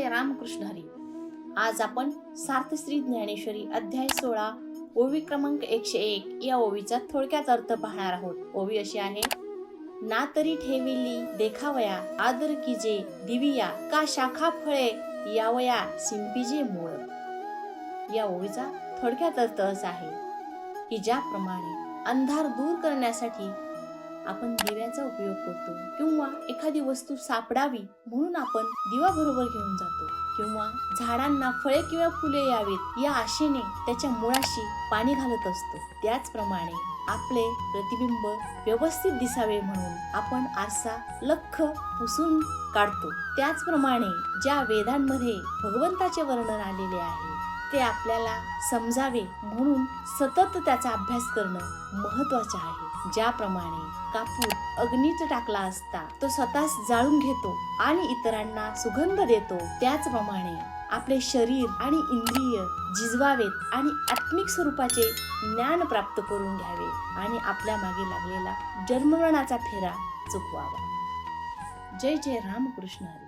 रामकृष्ण हरी. आज आपण सार्थश्री ज्ञानेश्वरी अध्याय सोळा ओवी क्रमांक एकशे एक या ओवीचा थोडक्यात अर्थ पाहणार आहोत. ओवी अशी आहे ना तरी ठेविली देखावया आदर कीजे दिविया का शाखा फळे यावया सिंपीजे मूळ. या ओवीचा थोडक्यात अर्थ असा आहे की ज्याप्रमाणे अंधार दूर करण्यासाठी आपण दिव्याचा उपयोग करतो किंवा एखादी वस्तू सापडावी म्हणून आपण दिवा बरोबर घेऊन जातो. किंवा झाडांना फळे किंवा फुले यावीत या आशेने त्याच्या मुळाशी पाणी घालत असतो. त्याचप्रमाणे आपले प्रतिबिंब व्यवस्थित दिसावे म्हणून आपण आरसा लख पुसून काढतो. त्याचप्रमाणे ज्या वेदांमध्ये भगवंताचे वर्णन आलेले आहे ते आपल्याला समजावे म्हणून सतत त्याचा अभ्यास करणं महत्वाचं आहे. ज्याप्रमाणे कापूर अग्नीत टाकला असता तो स्वतःच जाळून घेतो आणि इतरांना सुगंध देतो. त्याचप्रमाणे आपले शरीर आणि इंद्रिय जिजवावेत आणि आत्मिक स्वरूपाचे ज्ञान प्राप्त करून घ्यावे आणि आपल्या मागे लागलेला जन्मवणाचा फेरा चुकवावा. जय जय रामकृष्ण हरी.